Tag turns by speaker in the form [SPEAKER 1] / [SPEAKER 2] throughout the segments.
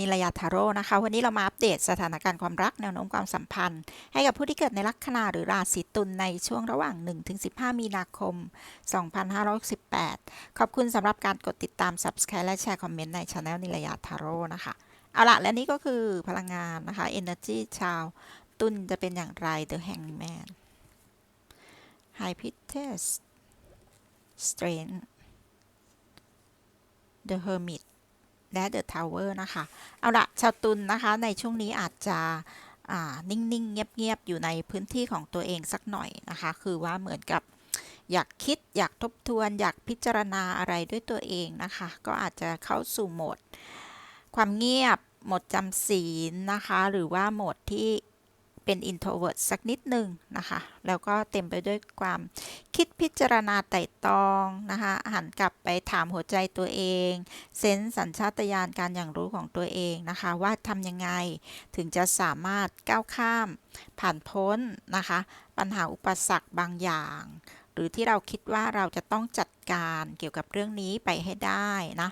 [SPEAKER 1] นิลยาทาโร่นะคะ วันนี้เรามาอัปเดตสถานการณ์ความรักแนวโน้มความสัมพันธ์ ให้กับผู้ที่เกิดในลัคนาหรือราศีตุลในช่วงระหว่าง 1-15 มีนาคม 2568 ขอบคุณสำหรับการกดติดตาม Subscribe และแชร์คอมเมนต์ในช anel นิลยาทาโร่นะคะ เอาละและนี่ก็คือพลังงานนะคะ Energy ชาวตุลจะเป็นอย่างไร The Hangman High Priestess Strength The Hermit และ The Tower นะคะ เอาละชาวตุลนะคะ ในช่วงนี้อาจจะนิ่งๆ เงียบๆ อยู่ในพื้นที่ของตัวเองสักหน่อยนะคะ คือว่าเหมือนกับอยากคิดอยากทบทวน อยากพิจารณาอะไรด้วยตัวเองนะคะ ก็อาจจะเข้าสู่โหมด ความเงียบโหมดจำศีลนะคะ หรือว่าโหมดที่ เป็น introvert สักนิดหนึ่งนะคะ แล้วก็เต็มไปด้วยความคิดพิจารณาไต่ตรองนะคะหันกลับไปถามหัวใจตัวเอง เซนส์สัญชาตญาณการอย่างรู้ของตัวเองนะคะ ว่าทำยังไงถึงจะสามารถก้าวข้าม ผ่านพ้นนะคะ ปัญหาอุปสรรคบางอย่าง หรือที่เราคิดว่าเราจะต้องจัดการเกี่ยวกับเรื่องนี้ไปให้ได้นะ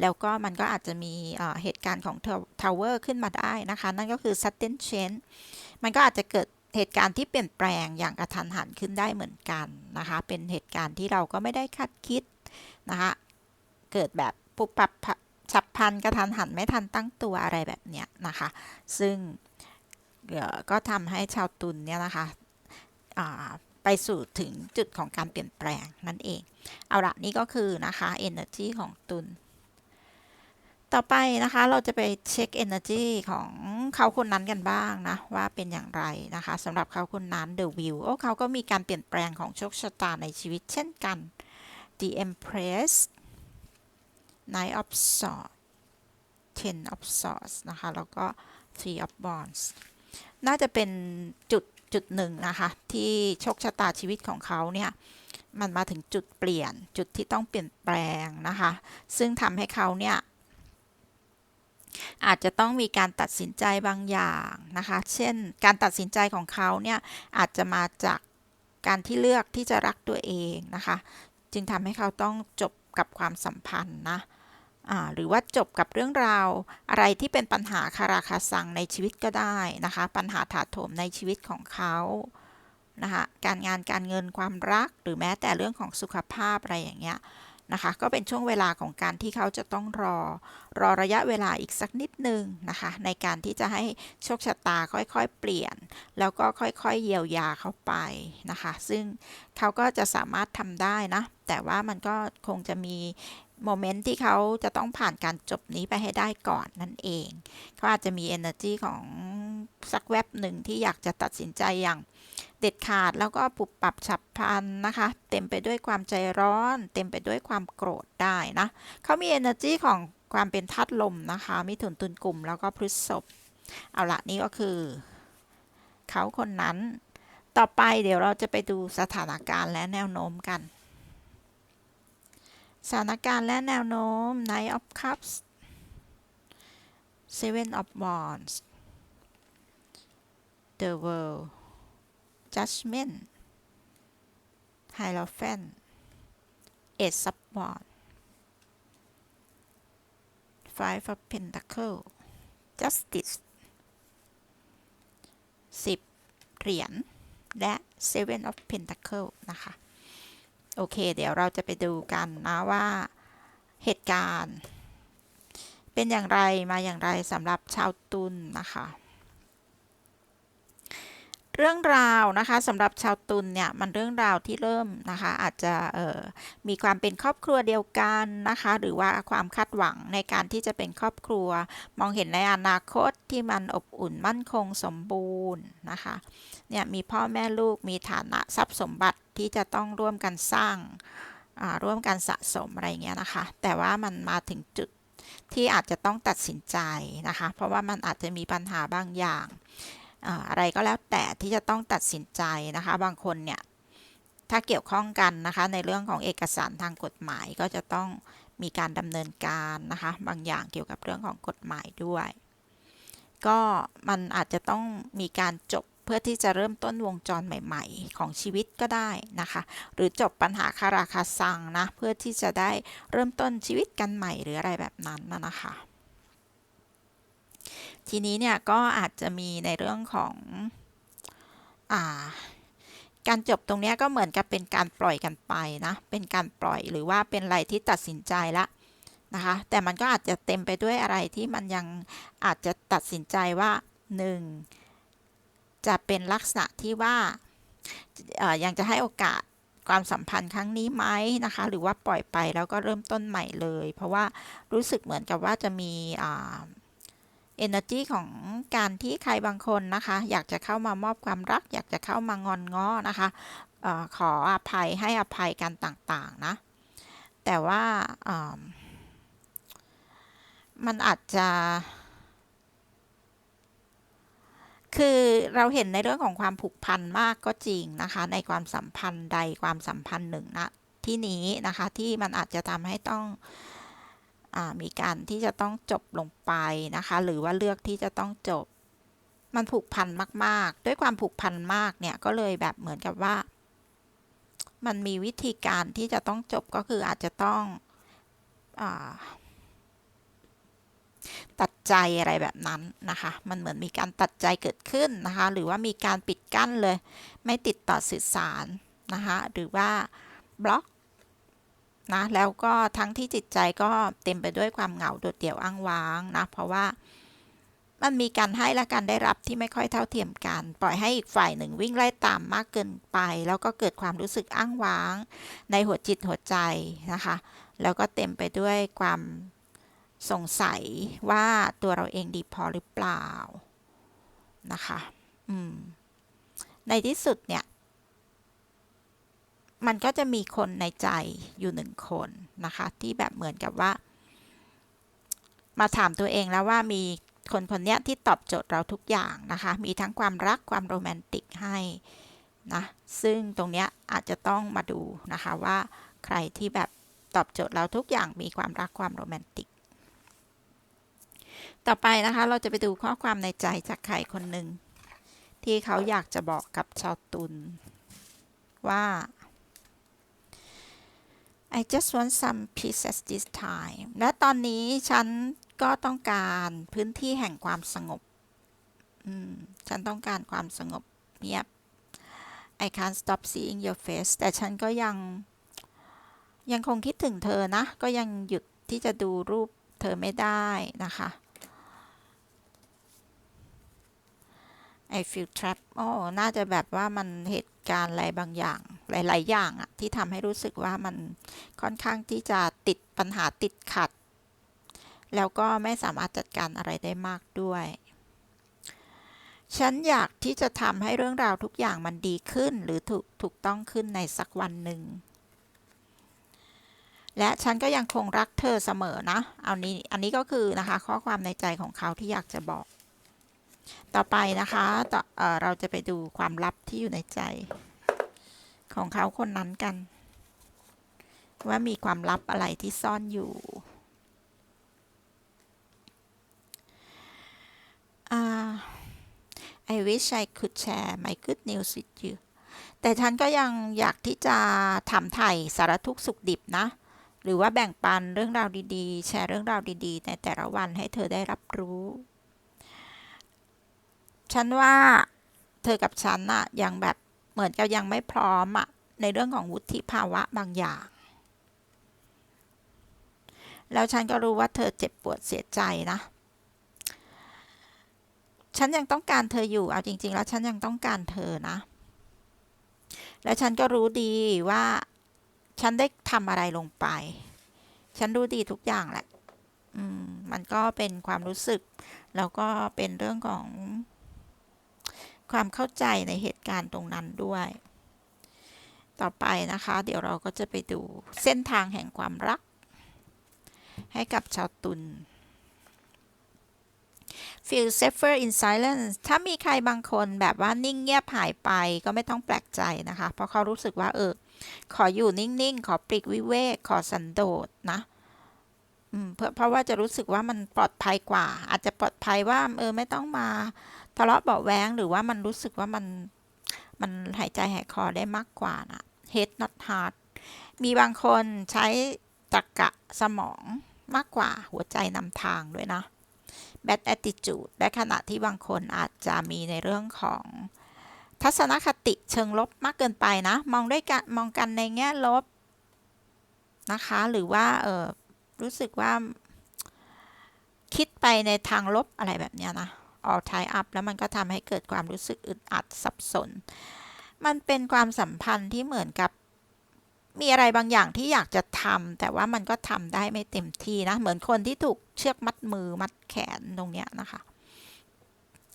[SPEAKER 1] แล้วก็มันก็อาจจะมีเหตุการณ์ของ Tower ขึ้นมาได้นะคะ นั่นก็คือ sudden change มันก็อาจจะเกิดเหตุการณ์ที่เปลี่ยนแปลงอย่างกระทันหันขึ้นได้เหมือนกันนะคะ เป็นเหตุการณ์ที่เราก็ไม่ได้คาดคิดนะคะ เกิดแบบปุบปับฉับพลันกระทันหันไม่ทันตั้งตัวอะไรแบบเนี้ยนะคะ ซึ่งก็ทำให้ชาวตุลเนี่ยนะคะไปสู่ถึงจุดของการเปลี่ยนแปลงนั่นเอง เอาละนี่ก็คือนะคะ energy ของตุล ต่อไปนะคะเราจะไปเช็ค energy ของเขาคนนั้นกันบ้างนะว่าเป็นอย่างไรนะคะสำหรับเขาคนนั้น The View โอ้เขาก็มีการเปลี่ยนแปลงของโชคชะตาในชีวิตเช่นกัน The Empress Knight of Swords Ten of Swords นะคะแล้วก็ Three of Wands น่าจะเป็นจุดจุดหนึ่งนะคะที่โชคชะตาชีวิตของเขาเนี่ยมันมาถึงจุดเปลี่ยนจุดที่ต้องเปลี่ยนแปลงนะคะซึ่งทำให้เขาเนี่ย อาจจะต้องมีการตัดสินใจบางอย่างนะคะ เช่น การตัดสินใจของเขาเนี่ยอาจจะมาจากการที่เลือกที่จะรักตัวเองนะคะ จึงทำให้เขาต้องจบกับความสัมพันธ์นะหรือว่าจบกับเรื่องราวอะไรที่เป็นปัญหาคาราคาซังในชีวิตก็ได้นะคะ ปัญหาถาโถมในชีวิตของเขานะคะการงานการเงินความรักหรือแม้แต่เรื่องของสุขภาพอะไรอย่างเงี้ย นะคะ ก็เป็นช่วงเวลาของการที่เขาจะต้องรอ รอระยะเวลาอีกสักนิดนึงนะคะ ในการที่จะให้โชคชะตาค่อยๆ เปลี่ยน แล้วก็ค่อยๆ เยียวยาเขาไปนะคะ ซึ่งเขาก็จะสามารถทำได้นะ แต่ว่ามันก็คงจะมีโมเมนต์ที่เขาจะต้องผ่านการจบนี้ไปให้ได้ก่อนนั่นเอง เขาอาจจะมี energy ของ สักแวบหนึ่งที่อยากจะตัดสินใจอย่างเด็ดขาดแล้วก็ปรับปรับฉับพลันนะคะ เต็มไปด้วยความใจร้อน เต็มไปด้วยความโกรธได้นะเขามี energy ของความเป็นธาตุลมนะคะ มิถุนตุลกลุ่มแล้วก็พฤษภเอาละนี่ก็คือ เขาคนนั้นต่อไปเดี๋ยวเราจะไปดูสถานการณ์และแนวโน้มกัน สถานการณ์และแนวโน้ม Knight of Cups Seven of Wands The World Judgment Hierophant Ace of Wands Five of Pentacles Justice 10เหรียญ และ Seven of Pentacles นะคะ โอเค เดี๋ยวเราจะไปดูกันนะว่าเหตุการณ์ เป็นอย่างไรมาอย่างไรสำหรับชาวตุลนะคะ เรื่องราวนะคะสำหรับชาวตุลเนี่ยมันเรื่องราวที่เริ่มนะคะอาจจะมีความเป็นครอบครัวเดียวกันนะคะหรือว่าความคาดหวังในการที่จะเป็นครอบครัว มองเห็นในอนาคตที่มันอบอุ่นมั่นคงสมบูรณ์นะคะเนี่ยมีพ่อแม่ลูกมีฐานะทรัพย์สมบัติที่จะต้องร่วมกันสร้างร่วมกันสะสมอะไรเงี้ยนะคะแต่ว่ามันมาถึงจุดที่อาจจะต้องตัดสินใจนะคะ เพราะว่ามันอาจจะมีปัญหาบางอย่าง อะไรก็แล้วแต่ที่จะต้องตัดสินใจนะคะ บางคนเนี่ย ถ้าเกี่ยวข้องกันนะคะ ในเรื่องของเอกสารทางกฎหมายก็จะต้องมีการดำเนินการนะคะ บางอย่างเกี่ยวกับเรื่องของกฎหมายด้วย ก็มันอาจจะต้องมีการจบเพื่อที่จะเริ่มต้นวงจรใหม่ ๆ ของชีวิตก็ได้นะคะ หรือจบปัญหาคาราคาซังนะ เพื่อที่จะได้เริ่มต้นชีวิตกันใหม่หรืออะไรแบบนั้นนะคะ ทีนี้เนี่ยก็อาจจะมีในเรื่องของอ่าการจบตรงนี้ก็เหมือนกับเป็นการปล่อยกันไปนะ เป็นการปล่อยหรือว่าเป็นอะไรที่ตัดสินใจละนะคะ แต่มันก็อาจจะเต็มไปด้วยอะไรที่มันยังอาจจะตัดสินใจว่า 1. จะเป็นลักษณะที่ว่ายังจะให้โอกาสความสัมพันธ์ครั้งนี้ไหมนะคะ หรือว่าปล่อยไปแล้วก็เริ่มต้นใหม่เลย เพราะว่ารู้สึกเหมือนกับว่าจะมีอ่า energy ของการที่ใครบางคนนะคะ อยากจะเข้ามามอบความรัก อยากจะเข้ามางอนง้อนะคะออขออภัยให้อภัยกันต่างๆนะ แต่ว่าเอิ่มมันอาจจะ คือเราเห็นในเรื่องของความผูกพันมากก็จริงนะคะ ในความสัมพันธ์ใดความสัมพันธ์หนึ่งนะที่นี้นะคะที่มันอาจจะทำให้ต้อง มีการที่จะต้องจบลงไปนะคะ หรือว่าเลือกที่จะต้องจบ มันผูกพันมาก ๆ ด้วยความผูกพันมากเนี่ยก็เลยแบบเหมือนกับว่า มันมีวิธีการที่จะต้องจบก็คืออาจจะต้องอตัดใจอะไรแบบนั้นนะคะ มันเหมือนมีการตัดใจเกิดขึ้นนะคะ หรือว่ามีการปิดกั้นเลย ไม่ติดต่อสื่อสารนะคะ หรือว่าบล็อก นะแล้วก็ทั้งที่จิตใจก็เต็มไปด้วยความเหงาโดดเดี่ยวอ้างว้างนะเพราะว่ามันมีการให้และการได้รับที่ไม่ค่อยเท่าเทียมกัน ปล่อยให้อีกฝ่ายหนึ่งวิ่งไล่ตามมากเกินไป แล้วก็เกิดความรู้สึกอ้างว้าง ในหัวจิตหัวใจนะคะ แล้วก็เต็มไปด้วยความสงสัยว่าตัวเราเองดีพอหรือเปล่านะคะอืมในที่สุดเนี่ย มันก็จะมีคนในใจอยู่หนึ่งคนนะคะ ที่แบบเหมือนกับว่า มาถามตัวเองแล้วว่ามีคนคนนี้ที่ตอบโจทย์เราทุกอย่างนะคะ มีทั้งความรักความโรแมนติกให้นะ ซึ่งตรงเนี้ยอาจจะต้องมาดูนะคะว่าใครที่แบบตอบโจทย์เราทุกอย่างมีความรักความโรแมนติก ต่อไปนะคะเราจะไปดูข้อความในใจจากใครคนหนึ่งที่เขาอยากจะบอกกับชาวตุลว่า I just want some peace at this time และตอนนี้ฉันก็ต้องการพื้นที่แห่งความสงบอืมฉันต้องการความสงบเงียบ I can't stop seeing your face แต่ฉันก็ยังยังคงคิดถึงเธอนะ ก็ยังหยุดที่จะดูรูปเธอไม่ได้นะคะ I feel trapped โอ้ น่าจะแบบว่ามันเหตุการณ์อะไรบางอย่าง หลาย ๆ อย่างอะที่ทำให้รู้สึกว่ามันค่อนข้างที่จะติดปัญหาติดขัด แล้วก็ไม่สามารถจัดการอะไรได้มากด้วย ฉันอยากที่จะทำให้เรื่องราวทุกอย่างมันดีขึ้นหรือถูกถูกต้องขึ้นในสักวันหนึ่งและฉันก็ยังคงรักเธอเสมอนะ เอานี้อันนี้ก็คือนะคะข้อความในใจของเขาที่อยากจะบอก ต่อไปนะคะต่อเออเราจะไปดูความลับที่อยู่ในใจ ของเขาคนนั้นกัน ว่ามีความลับอะไรที่ซ่อนอยู่ Uh, I wish I could share my good news with you แต่ฉันก็ยังอยากที่จะถามไถ่สารทุกสุขดิบนะ หรือว่าแบ่งปันเรื่องราวดีๆ แชร์เรื่องราวดีๆ ในแต่ละวันให้เธอได้รับรู้ ฉันว่าเธอกับฉันอะยังแบบ เหมือนกับยังไม่พร้อมอะในเรื่องของวุฒิภาวะบางอย่าง แล้วฉันก็รู้ว่าเธอเจ็บปวดเสียใจนะ ฉันยังต้องการเธออยู่ เอาจริง ๆ แล้วฉันยังต้องการเธอนะ และฉันก็รู้ดีว่าฉันได้ทำอะไรลงไป ฉันรู้ดีทุกอย่างแหละ อืม มันก็เป็นความรู้สึก แล้วก็เป็นเรื่องของ ความเข้าใจในเหตุการณ์ตรงนั้นด้วย ต่อไปนะคะ เดี๋ยวเราก็จะไปดูเส้นทางแห่งความรัก ให้กับชาวตุล feel safer in silence ถ้ามีใครบางคนแบบว่านิ่งเงียบหายไปก็ไม่ต้องแปลกใจนะคะ เพราะเขารู้สึกว่าเออ ขออยู่นิ่งๆ ขอปลีกวิเวก ขอสันโดษนะเพราะเพราะว่าจะรู้สึกว่ามันปลอดภัยกว่า อาจจะปลอดภัยว่าเออไม่ต้องมา ทะเลาะเบาแวงหรือว่ามันรู้สึกว่ามันมันหายใจหายคอได้มากกว่านะ head not heart มีบางคนใช้ตรกะสมองมากกว่าหัวใจนำทางด้วยนะ bad attitude และขณะที่บางคนอาจจะมีในเรื่องของทัศนคติเชิงลบมากเกินไปนะ มองด้วยกันมองกันในแง่ลบนะคะ หรือว่าเออรู้สึกว่า คิดไปในทางลบอะไรแบบนี้นะ all tie up แล้วมันก็ทำให้เกิดความรู้สึกอึดอัดสับสน มันเป็นความสัมพันธ์ที่เหมือนกับมีอะไรบางอย่างที่อยากจะทำแต่ว่ามันก็ทำได้ไม่เต็มที่นะ เหมือนคนที่ถูกเชือกมัดมือมัดแขนตรงเนี้ยนะคะ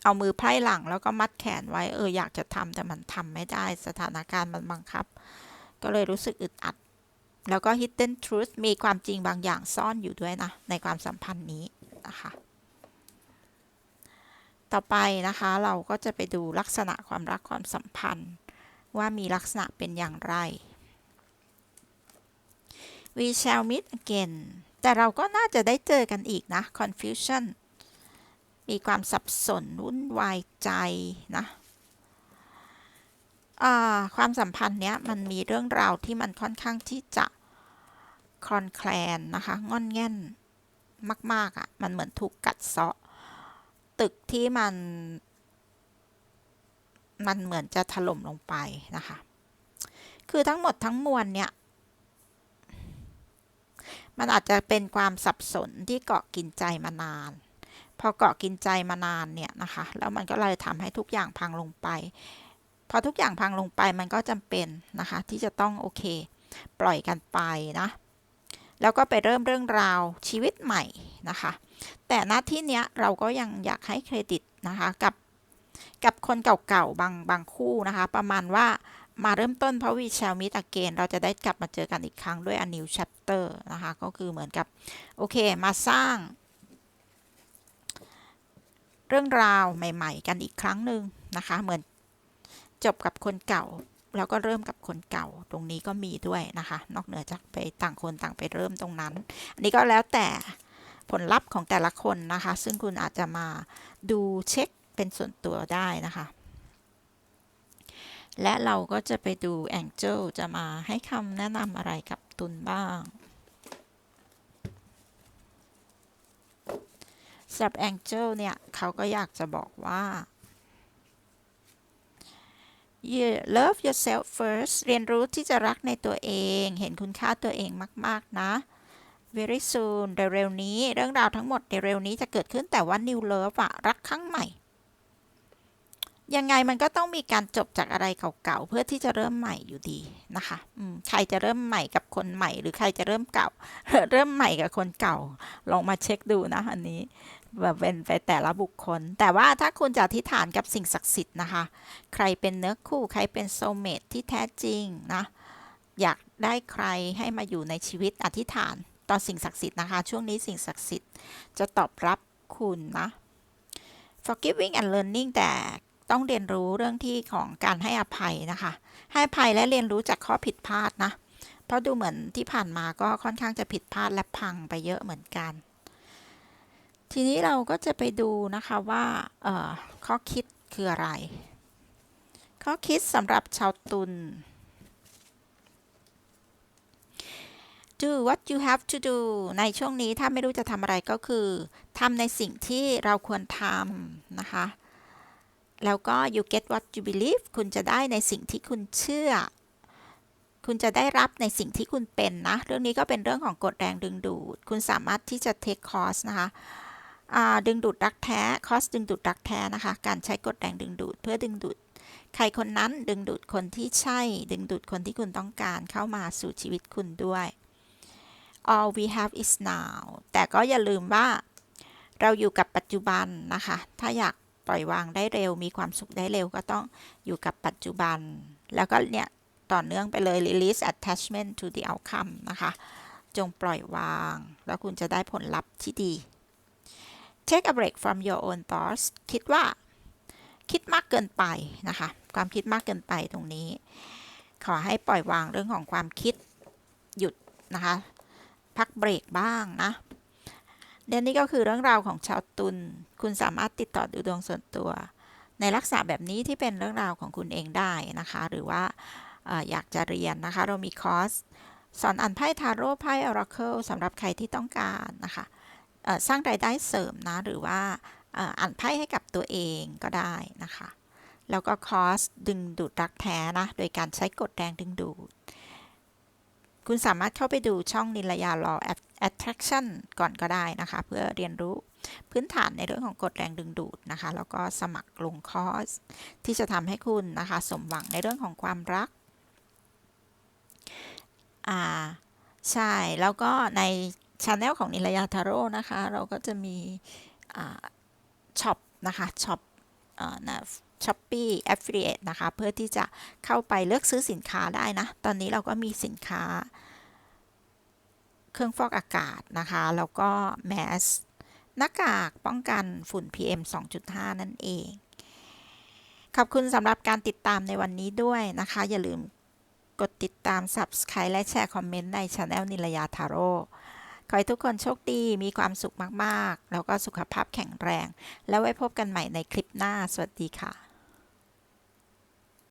[SPEAKER 1] เอามือไพร่หลังแล้วก็มัดแขนไว้เอออยากจะทำแต่มันทำไม่ได้สถานการณ์มันบังคับ ก็เลยรู้สึกอึดอัด แล้วก็ hidden truth มีความจริงบางอย่างซ่อนอยู่ด้วยนะ ในความสัมพันธ์นี้นะคะ ต่อไปนะคะเราก็จะไปดูลักษณะความรักความสัมพันธ์ ว่ามีลักษณะเป็นอย่างไร we shall meet again แต่เราก็น่าจะได้เจอกันอีกนะ confusion มีความสับสนวุ่นวายใจนะความสัมพันธ์เนี้ยมันมีเรื่องราวที่มันค่อนข้างที่จะคลอนแคลนนะคะ งอนแง่นมาก ๆอะ่ะ มันเหมือนถูกกัดเซาะ ตึกที่มัน มันเหมือนจะถล่มลงไปนะคะ คือทั้งหมดทั้งมวลเนี่ย มันอาจจะเป็นความสับสนที่เกาะกินใจมานาน พอเกาะกินใจมานานเนี่ยนะคะ แล้วมันก็เลยทำให้ทุกอย่างพังลงไป พอทุกอย่างพังลงไปมันก็จำเป็นนะคะ ที่จะต้องโอเค ปล่อยกันไปนะแล้วก็ไปเริ่มเรื่องราวชีวิตใหม่นะคะ แต่ณที่เนี้ยเราก็ยังอยากให้เครดิตนะคะกับกับคนเก่าๆบางบางคู่นะคะ ประมาณว่ามาเริ่มต้นเพราะวีแชลมิตอเกนเราจะได้กลับมาเจอกันอีกครั้งด้วย a new chapter นะคะ ก็คือเหมือนกับ โอเค มาสร้าง เรื่องราวใหม่ ๆ กันอีกครั้งหนึ่งนะคะ เหมือนจบกับคนเก่า แล้วก็เริ่มกับคนเก่า ตรงนี้ก็มีด้วยนะคะ นอกเหนือจากไปต่างคนต่างไปเริ่มตรงนั้น อันนี้ก็แล้วแต่ ผลลัพธ์ของแต่ละคนนะคะ ซึ่งคุณอาจจะมาดูเช็คเป็นส่วนตัวได้นะคะ และเราก็จะไปดูแองเจิลจะมาให้คำแนะนำอะไรกับตุนบ้างสำหรับแองเจิลเนี่ยเขาก็อยากจะบอกว่า you love yourself first เรียนรู้ที่จะรักในตัวเอง เห็นคุณค่าตัวเองมาก ๆ นะ very soon เร็วๆนี้ เรื่องราวทั้งหมดเร็วๆนี้จะเกิดขึ้นแต่ว่า new love อะรักครั้งใหม่ ยังไงมันก็ต้องมีการจบจากอะไรเก่าๆ เพื่อที่จะเริ่มใหม่อยู่ดีนะคะใครจะเริ่มใหม่กับคนใหม่ หรือใครจะเริ่มเก่า เริ่มใหม่กับคนเก่า ลองมาเช็คดูนะอันนี้แบบเป็นไปแต่ละบุคคล แต่ว่าถ้าคุณจะอธิษฐานกับสิ่งศักดิ์สิทธิ์นะคะ ใครเป็นเนื้อคู่ใครเป็นโซเมตที่แท้จริงนะ อยากได้ใครให้มาอยู่ในชีวิตอธิษฐาน ต่อสิ่งศักดิ์สิทธิ์นะคะ ช่วงนี้สิ่งศักดิ์สิทธิ์จะตอบรับคุณนะ forgiving and learning แต่ต้องเรียนรู้เรื่องที่ของการให้อภัยนะคะ ให้อภัยและเรียนรู้จากข้อผิดพลาดนะ เพราะดูเหมือนที่ผ่านมาก็ค่อนข้างจะผิดพลาดและพังไปเยอะเหมือนกัน ทีนี้เราก็จะไปดูนะคะว่าข้อคิดคืออะไร ข้อคิดสำหรับชาวตุล do what you have to do ในช่วงนี้ถ้าไม่รู้จะทำอะไรก็คือทำในสิ่งที่เราควรทำนะคะ แล้วก็ you get what you believe คุณจะได้ในสิ่งที่คุณเชื่อ คุณจะได้รับในสิ่งที่คุณเป็นนะ เรื่องนี้ก็เป็นเรื่องของกฎแรงดึงดูด คุณสามารถที่จะ take course นะคะดึงดูดรักแท้ คอสดึงดูดรักแท้นะคะ การใช้กฎแรงดึงดูดเพื่อดึงดูด ใครคนนั้นดึงดูดคนที่ใช่ ดึงดูดคนที่คุณต้องการเข้ามาสู่ชีวิตคุณด้วย all we have is now แต่ก็อย่าลืมว่าเราอยู่กับปัจจุบันนะคะ ถ้าอยากปล่อยวางได้เร็ว มีความสุขได้เร็วก็ต้องอยู่กับปัจจุบัน แล้วก็เนี่ย ต่อเนื่องไปเลย release attachment to the outcome นะคะ จงปล่อยวาง แล้วคุณจะได้ผลลัพธ์ที่ดี take a break from your own thoughts คิดว่า คิดมากเกินไปนะคะ ความคิดมากเกินไปตรงนี้ ขอให้ปล่อยวางเรื่องของความคิดหยุดนะคะ พักเบรกบ้างนะเดี๋ยวนี้ก็คือเรื่องราวของชาวตุลคุณสามารถติดต่อดูดวงส่วนตัว ในลักษณะแบบนี้ที่เป็นเรื่องราวของคุณเองได้นะคะ หรือว่าอยากจะเรียนนะคะ เรามีคอร์สสอนอ่านไพ่ทาโร่ไพ่ออราเคิลสำหรับใครที่ต้องการนะคะสร้างรายได้เสริมนะ หรือว่าอ่านไพ่ให้กับตัวเองก็ได้นะคะ แล้วก็คอร์สดึงดูดรักแท้นะ โดยการใช้กฎแรงดึงดูด คุณสามารถเข้าไปดูช่องนิลยา law attraction ก่อนก็ได้นะคะ เพื่อเรียนรู้พื้นฐานในเรื่องของกฎแรงดึงดูดนะคะ แล้วก็สมัครลงคอร์สที่จะทำให้คุณนะคะ สมหวังในเรื่องของความรัก อ่า ใช่ แล้วก็ในช anel ของนิลยาทาโร่นะคะ เราก็จะมีอ่าช็อปนะคะช็อปอ่านะ ช้อปปี้แอฟ f ิ l i a t e นะคะ เพื่อที่จะเข้าไปเลือกซื้อสินค้าได้นะ ตอนนี้เราก็มีสินค้า เครื่องฟอกอากาศนะคะ แล้วก็แมสหน้ากากป้องกันฝุ่น PM 2.5 นั่นเอง ขอบคุณสำหรับการติดตามในวันนี้ด้วยนะคะ อย่าลืมกดติดตาม Subscribe และแชร์คอมเมนต์ใน Channel นิลยาทาโร่ขอให้ทุกคนโชคดี มีความสุขมาก ๆ แล้วก็สุขภาพแข็งแรง แล้วไว้พบกันใหม่ในคลิปหน้า สวัสดีค่ะ